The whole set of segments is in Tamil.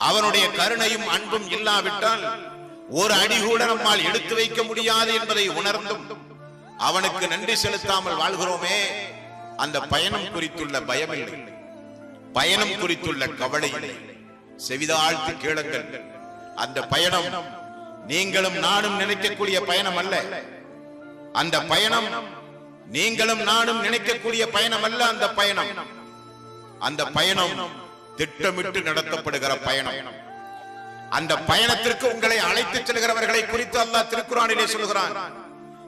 அவனுடைய கருணையும் அன்பும் இல்லாவிட்டால் ஒரு அடி கூட நம்மால் எடுத்து வைக்க முடியாது என்பதை உணர்ந்தும் அவனுக்கு நன்றி செலுத்தாமல் வாழ்கிறோமே அந்த பயணம் குறித்துள்ள பயமில்லை. பயணம் குறித்துள்ள கவலை இல்லை. செவிதாழ்த்து கேளுங்கள். அந்த பயணம் நீங்களும் நானும் நினைக்கக்கூடிய பயணம் அல்ல அந்த பயணம் நீங்களும் நானும் நினைக்கக்கூடிய பயணம் அல்ல அந்த பயணம். அந்த பயணம் திட்டமிட்டு நடத்தப்படுகிற பயணம். அந்த பயணத்திற்கு உங்களை அழைத்து செல்கிறவர்களை குறித்து அல்லாஹ் திருக்குறானிலே சொல்கிறான்.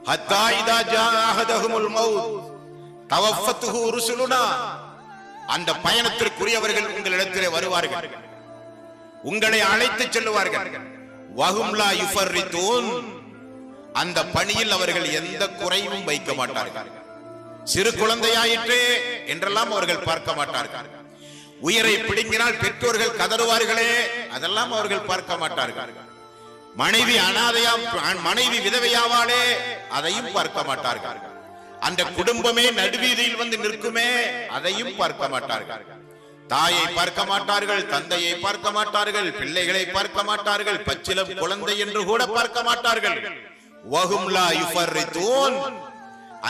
ஹத்தா இதா ஜாஅஹதஹுமுல் மௌத் தவஃபத்துஹு ருசுலுனா. அந்த பயணத்திற்குரியவர்கள் உங்களிடத்திலே வருவார்கள். உங்களை அழைத்து செல்லுவார்கள். வஹும் யுஃபர்ரிதூன். அந்த பணியில் அவர்கள் எந்த குறைவும் வைக்க மாட்டார்கள். சிறு குழந்தையாயிற்றே என்றெல்லாம் அவர்கள் பார்க்க மாட்டார்கள். உயிரை பிடுங்கினால் பெற்றோர்கள் கதறுவார்களே. அதெல்லாம் அவர்கள் பார்க்க மாட்டார்கள். மனைவி அனாதையா மனைவி விதவையாவாளே அதையும் பார்க்க மாட்டார்கள். அந்த குடும்பமே நடுவீதியில் வந்து நிற்குமே அதையும் பார்க்க மாட்டார்கள். தாயை பார்க்க மாட்டார்கள் தந்தையை பார்க்க மாட்டார்கள் பிள்ளைகளை பார்க்க மாட்டார்கள் பச்சிலம் குழந்தை என்று கூட பார்க்க மாட்டார்கள்.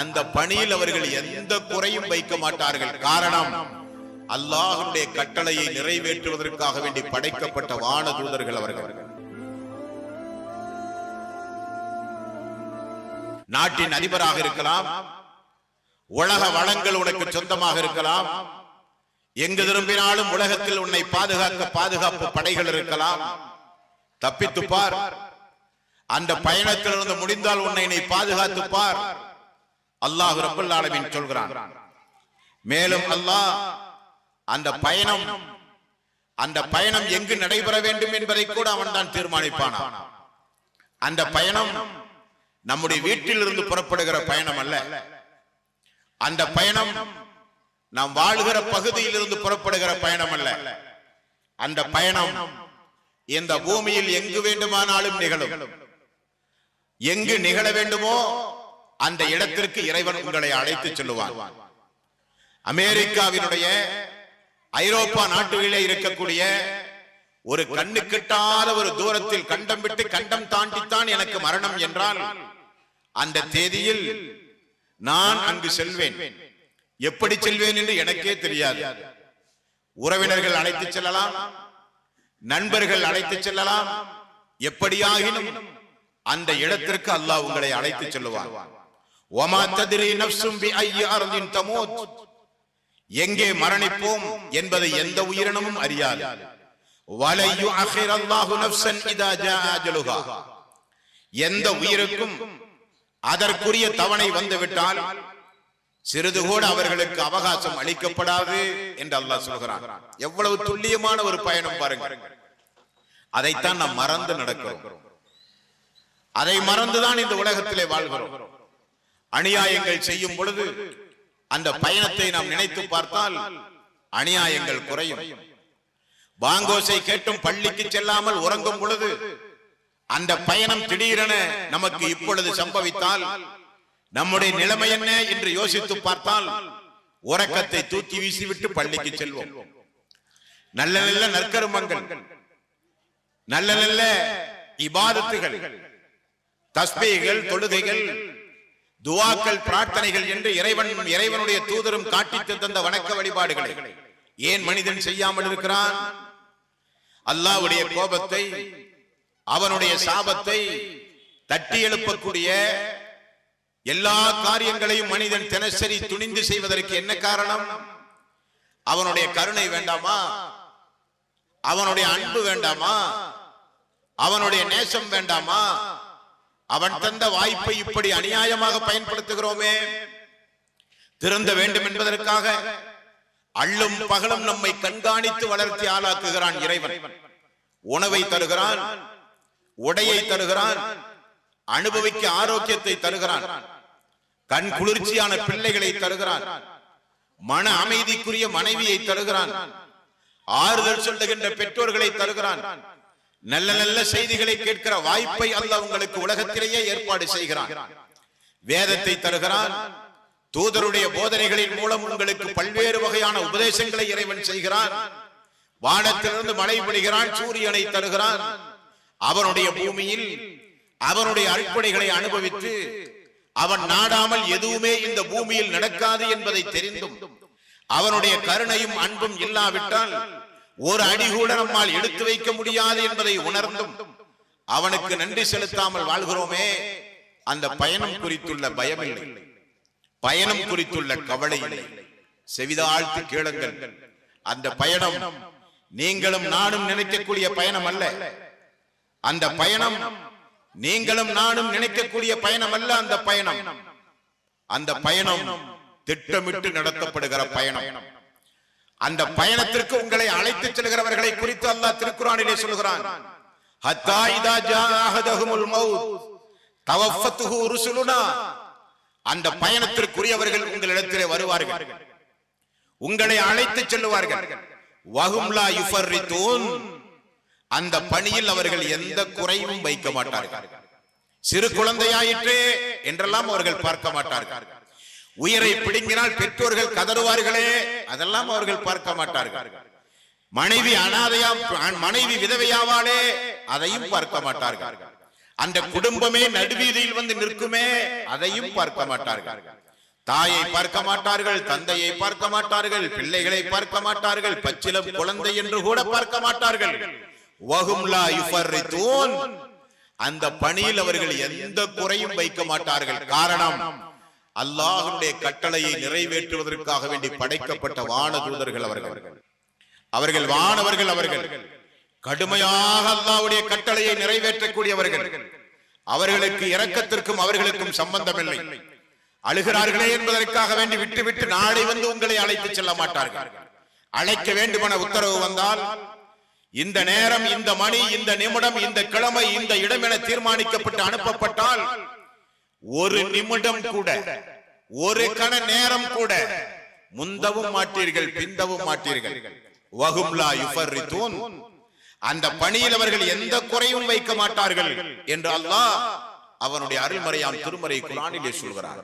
அந்த பணியில் அவர்கள் எந்த குறையும் வைக்க மாட்டார்கள். காரணம் அல்லாஹனுடைய கட்டளையை நிறைவேற்றுவதற்காக வேண்டி படைக்கப்பட்ட வான தூதர்கள் அவர்கள். நாட்டின் அதிபராக இருக்கலாம் உலக வளங்கள் உனக்கு சொந்தமாக இருக்கலாம் எங்கு திரும்பினாலும் உலகத்தில் உன்னை பாதுகாக்க பாதுகாப்பு படைகள் இருக்கலாம். தப்பித்துப்பார் அந்த பயணத்திலிருந்து முடிந்தால் உன்னை நீ பாதுகாத்து பார். அல்லாஹ் ரப்பல் சொல்கிறான். மேலும் அல்லாஹ் அந்த பயணம் அந்த பயணம் எங்கு நடைபெற வேண்டும் என்பதை கூட அவன் தான் தீர்மானிப்பானான் அந்த பயணம் நம்முடைய வீட்டில் இருந்து புறப்படுகிற பயணம் அல்ல. அந்த பயணம் நாம் வாழுகிற பகுதியில் இருந்து புறப்படுகிற பயணம் அல்ல. அந்த பயணம் இந்த பூமியில் எங்கு வேண்டுமானாலும் நிகழும். எங்கு நிகழ வேண்டுமோ அந்த இடத்திற்கு இறைவன் உங்களை அழைத்து செல்லுவான். அமெரிக்காவினுடைய ஐரோப்பா நாட்டுகளிலே இருக்கக்கூடிய ஒரு கண்ணு கிட்டாத ஒரு தூரத்தில் கண்டம் விட்டு கண்டம் தாண்டித்தான் எனக்கு மரணம் என்றால் அந்த தேதியில் நான் அங்கு செல்வேன். எப்படி செல்வேன் என்று எனக்கே தெரியாது. உறவினர்கள் அழைத்து செல்லலாம் நண்பர்கள் அழைத்து செல்லலாம். எப்படியாகினும் அந்த இடத்திற்கு அல்லாஹ் உங்களை அழைத்து செல்லுவான். ஒமா ததிரி நப்சும் பி ஐய அர்தின் எங்கே மரணிப்போம் என்பதை எந்த உயிரினமும் அறியாது. வலையு அஹிர் அல்லாஹு நப்சன் இதா ஜா அஜலுஹா எந்த உயிருக்கும் அதற்குரிய தவணை வந்துவிட்டால் சிறிது கூட அவர்களுக்கு அவகாசம் அளிக்கப்படாது என்று அல்லாஹ் சொல்கிறான். எவ்வளவு துல்லியமான ஒரு பயணம் பாருங்க அதைத்தான் நாம் மறந்து நடக்கிறோம். அதை மறந்துதான் இந்த உலகத்திலே வாழ்கிறோம். அநியாயங்கள் செய்யும் பொழுது அந்த பயணத்தை நாம் நினைத்து பார்த்தால் அநியாயங்கள் குறையும். பாங்கோசை கேட்டும் பள்ளிக்கு செல்லாமல் உறங்கும் பொழுது அந்த பயணம் திடீரென நமக்கு இப்பொழுது சம்பவித்தால் நம்முடைய நிலைமை என்ன என்று யோசித்து பார்த்தால் உறக்கத்தை தூக்கி வீசிவிட்டு பள்ளிக்கு செல்வோம். நல்ல நல்ல நற்கருமங்கள். நல்ல நல்ல இபாதத்துகள். தஸ்பீகள் தொழுகைகள். துவாக்கள் பிரார்த்தனைகள் என்று இறைவன் இறைவனுடைய தூதரும் காட்டித்து தந்த வணக்க வழிபாடுகளை. ஏன் மனிதன் செய்யாமல் இருக்கிறான்? அல்லாஹ்வுடைய கோபத்தை அவனுடைய சாபத்தை தட்டி எழுப்பக்கூடிய எல்லா காரியங்களையும் மனிதன் தினசரி துணிந்து செய்வதற்கு என்ன காரணம்? அவனுடைய கருணை வேண்டாமா? அவனுடைய அன்பு வேண்டாமா? அவனுடைய நேசம் வேண்டாமா? அவன் தந்த வாய்ப்பை இப்படி அநியாயமாக பயன்படுத்துகிறோமே. திருந்த வேண்டும் என்பதற்காக அள்ளும் பகலும் நம்மை கண்காணித்து வளர்த்தி ஆளாக்குகிறான் இறைவன். உணவை தருகிறான் உடையை தருகிறான் அனுபவிக்க ஆரோக்கியத்தை தருகிறான் கண் குளிர்ச்சியான பிள்ளைகளை தருகிறான் மன அமைதிக்குரிய மனைவியை தருகிறான் ஆறுதல் சொல்லுகின்ற பெற்றோர்களை தருகிறான் நல்ல நல்ல செய்திகளை கேட்கிற வாய்ப்பை அல்ல உங்களுக்கு உலகத்திலேயே ஏற்பாடு செய்கிறான். வேதத்தை தருகிறான். தூதருடைய போதனைகளின் மூலம் உங்களுக்கு பல்வேறு வகையான உபதேசங்களை இறைவன் செய்கிறான். வானத்திலிருந்து மழை பொழிகிறான் சூரியனை தருகிறான். அவனுடைய பூமியில் அவனுடைய அடிப்படைகளை அனுபவித்து அவன் நாடாமல் எதுவுமே இந்த பூமியில் நடக்காது என்பதை தெரிந்தும் அவனுடைய கருணையும் அன்பும் இல்லாவிட்டால் ஒரு அடி கூட நம்மால் எடுத்து வைக்க முடியாது என்பதை உணர்ந்தும் அவனுக்கு நன்றி செலுத்தாமல் வாழ்கிறோமே அந்த பயணம் குறித்துள்ள பயம் இல்லை பயணம் குறித்துள்ள கவலை இல்லை. செவிதாழ்த்து கேளுங்கள். அந்த பயணம் நீங்களும் நானும் நினைக்கக்கூடிய பயணம் அல்ல அந்த பயணம் நீங்களும் நானும் நினைக்கக்கூடிய பயணம் அல்ல அந்த பயணம். அந்த பயணம் திட்டமிட்டு நடத்தப்படுகிற பயணம். அந்த பயணத்திற்கு உங்களை அழைத்துச் செல்கிறவர்களை குறித்து அல்லாஹ் திருக்குறானிலே சொல்கிறான். ஹத்தா இதா ஜாஅஹதஹுமுல் மௌத் தவஃபத்துஹு ருசுலுனா. அந்த பயணத்திற்குரியவர்கள் உங்களிடத்திலே வருவார்கள். உங்களை அழைத்துச் செல்லுவார்கள். வஹும் யுஃபர்ரிதூன். அந்த பணியில் அவர்கள் எந்த குறையும் வைக்க மாட்டார்கள். சிறு குழந்தையாயிற்று என்றெல்லாம் அவர்கள் பார்க்க மாட்டார்கள். உயிரை பிடுங்கினால் பெற்றோர்கள் கதறுவார்களே. அதெல்லாம் அவர்கள் பார்க்க மாட்டார்கள். மனைவி அனாதையா மனைவி விதவையாவாளே அதையும் பார்க்க மாட்டார்கள். அந்த குடும்பமே நடுவீதியில் வந்து நிற்குமே அதையும் பார்க்க மாட்டார்கள். தாயை பார்க்க மாட்டார்கள் தந்தையை பார்க்க மாட்டார்கள் பிள்ளைகளை பார்க்க மாட்டார்கள் பச்சிலம் குழந்தை என்று கூட பார்க்க மாட்டார்கள். அந்த பணியில் அவர்கள் எந்த குறையும் வைக்க மாட்டார்கள். காரணம் அல்லாஹனுடைய கட்டளையை நிறைவேற்றுவதற்காக வேண்டி படைக்கப்பட்ட வானதூதர்கள் அவர்கள். அவர்கள் வானவர்கள் அவர்கள். கடுமையாக அல்லாவுடைய கட்டளையை நிறைவேற்றக்கூடியவர்கள். அவர்களுக்கு இரக்கத்திற்கும் அவர்களுக்கும் சம்பந்தமில்லை. அழுகிறார்களே என்பதற்காக வேண்டி விட்டுவிட்டு நாளை வந்து உங்களை அழைத்து செல்ல மாட்டார்கள். அழைக்க வேண்டுமென உத்தரவு வந்தால் இந்த நேரம் இந்த மணி இந்த நிமிடம் இந்த கிழமை இந்த இடம் என தீர்மானிக்கப்பட்டு அனுப்பப்பட்டால் ஒரு நிமிடம் கூட ஒரு கண நேரம் கூட முந்தவும் மாட்டீர்கள் பிந்தவும் மாட்டீர்கள். வகும்லா யுஃபர்ரிதூன். அந்த பணியில் அவர்கள் எந்த குறையும் வைக்க மாட்டார்கள் என்று அல்லாஹ் அவனுடைய அருள்மறையான் திருமறை குரானிலே சொல்கிறார்